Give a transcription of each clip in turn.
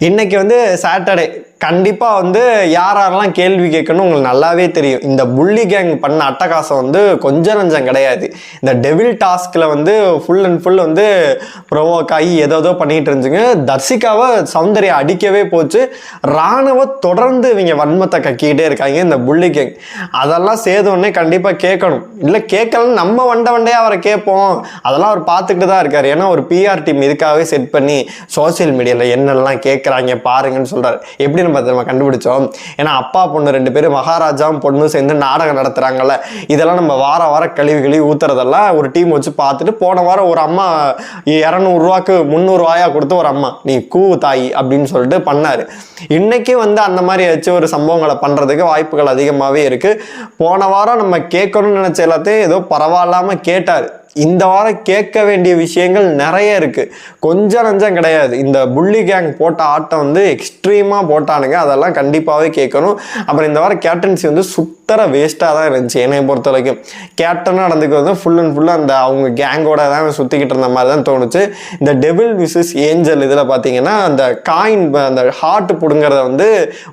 இன்னைக்கு வந்து சாட்டர்டே கண்டிப்பாக வந்து யார் யாரெல்லாம் கேள்வி கேட்கணும் உங்களுக்கு நல்லாவே தெரியும். இந்த புள்ளி கேங் பண்ண அட்டகாசம் வந்து கொஞ்சம் நஞ்சம் கிடையாது. இந்த டெவில் டாஸ்கில் வந்து ஃபுல் அண்ட் ஃபுல் வந்து ப்ரொவோக் ஆகி ஏதோ ஏதோ பண்ணிகிட்டு இருந்துச்சுங்க. தர்சிகாவை சௌந்தர்யா அடிக்கவே போச்சு. ராணுவ தொடர்ந்து இவங்க வன்மத்தை கக்கிக்கிட்டே இருக்காங்க இந்த புள்ளி கேங் அதெல்லாம் சேதோடனே கண்டிப்பாக கேட்கணும். இல்லை கேட்கலன்னு நம்ம வண்ட வண்டையாக அவரை கேட்போம். அதெல்லாம் அவர் பார்த்துக்கிட்டு தான் இருக்கார். ஏன்னா ஒரு பிஆர் டீம் இதுக்காகவே செட் பண்ணி சோஷியல் மீடியாவில் என்னெல்லாம் கேட்குறாங்க பாருங்கன்னு சொல்கிறார் எப்படி நம்ம அதை நம்ம கண்டுபிடிச்சோம். ஏன்னா அப்பா பொண்ணு ரெண்டு பேரும் மகாராஜாவும் பொண்ணும் சேர்ந்து நாடகம் நடத்துகிறாங்கல்ல இதெல்லாம் நம்ம வார வாரம் கழுவி கழுவி ஊத்துறதெல்லாம் ஒரு டீம் வச்சு பார்த்துட்டு போன வாரம் ஒரு அம்மா இரநூறுவாக்கு முந்நூறுவாயா கொடுத்து ஒரு அம்மா நீ கூ தாய் அப்படின்னு சொல்லிட்டு பண்ணார். இன்றைக்கி வந்து அந்த மாதிரி ஏதாச்சும் ஒரு சம்பவங்களை பண்ணுறதுக்கு வாய்ப்புகள் அதிகமாகவே இருக்குது போன வாரம் நம்ம கேட்கணும்னு நினச்ச எல்லாத்தையும் ஏதோ பரவாயில்லாமல் கேட்டார். இந்த வாரம் கேட்க வேண்டிய விஷயங்கள் நிறைய இருக்குது கொஞ்சம் நஞ்சம் கிடையாது. இந்த புள்ளி கேங் போட்ட ஆட்டம் வந்து எக்ஸ்ட்ரீமாக போட்டானுங்க. அதெல்லாம் கண்டிப்பாகவே கேட்கணும். அப்புறம் இந்த வாரம் கேப்டன்சி வந்து சுத்தர வேஸ்ட்டாக தான் இருந்துச்சு என்னை பொறுத்த வரைக்கும். கேப்டனாக நடந்துக்கிறது ஃபுல் அண்ட் ஃபுல்லாக அந்த அவங்க கேங்கோட தான் சுற்றிக்கிட்டு இருந்த மாதிரி தான் தோணுச்சு. இந்த டெபிள் மிஸ்ஸஸ் ஏஞ்சல் இதில் பார்த்தீங்கன்னா அந்த காயின் அந்த ஹார்ட் பிடுங்கிறத வந்து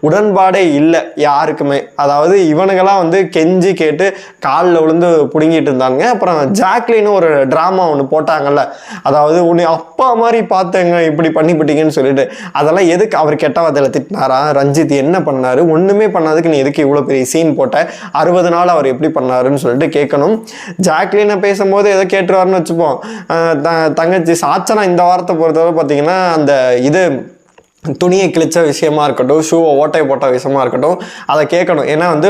உடன்பாடே இல்லை யாருக்குமே. அதாவது இவனுங்கெல்லாம் வந்து கெஞ்சி கேட்டு காலில் விழுந்து பிடுங்கிட்டு இருந்தாங்க அப்புறம் ஜாக்லினும் ஒரு ட்ராமா ஒன்று போட்டாங்கல்ல. அதாவது உன்னை அப்பா மாதிரி பார்த்தேங்க இப்படி பண்ணிவிட்டீங்கன்னு சொல்லிட்டு. அதெல்லாம் எதுக்கு அவர் கெட்ட வார்த்தையில் திட்டினாரா? ரஞ்சித் என்ன பண்ணார்? ஒன்றுமே பண்ணாதுக்கு நீ எதுக்கு இவ்வளோ பெரிய சீன் போட்ட? அறுபது நாள் அவர் எப்படி பண்ணாருன்னு சொல்லிட்டு கேட்கணும். ஜாக்லினை பேசும்போது ஏதோ கேட்டுருவாருன்னு வச்சுப்போம். த- தங்கச்சி சாச்சனா இந்த வாரத்தை பொறுத்தவரை பார்த்தீங்கன்னா அந்த இது துணியை கிழிச்ச விஷயமா இருக்கட்டும் ஷூவை ஓட்டை போட்ட விஷயமா இருக்கட்டும் அதை கேட்கணும். ஏன்னா வந்து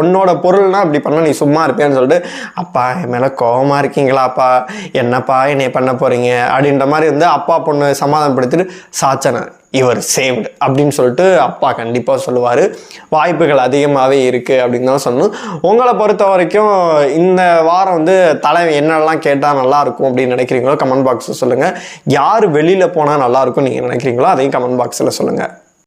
உன்னோட பொருள்னா அப்படி பண்ண நீ சும்மா இருப்பேன்னு சொல்லிட்டு அப்பா என் மேலே கோபமாக இருக்கீங்களாப்பா? என்னப்பா என்னை பண்ண போகிறீங்க அப்படின்ற மாதிரி வந்து அப்பா பொண்ணு சமாதானப்படுத்திட்டு சாச்சனை. இவர் சேவ்டு அப்படின்னு சொல்லிட்டு அப்பா கண்டிப்பாக சொல்லுவார். வாய்ப்புகள் அதிகமாகவே இருக்குது அப்படின்னு தான் சொல்லணும். உங்களை பொறுத்த வரைக்கும் இந்த வாரம் வந்து தலைவன் என்னெல்லாம் கேட்டால் நல்லாயிருக்கும் அப்படின்னு நினைக்கிறீங்களோ கமெண்ட் பாக்ஸில் சொல்லுங்கள் யார் வெளியில் போனால் நல்லாயிருக்கும் நீங்கள் நினைக்கிறீங்களோ அதையும் கமெண்ட் பாக்ஸில் சொல்லுங்கள்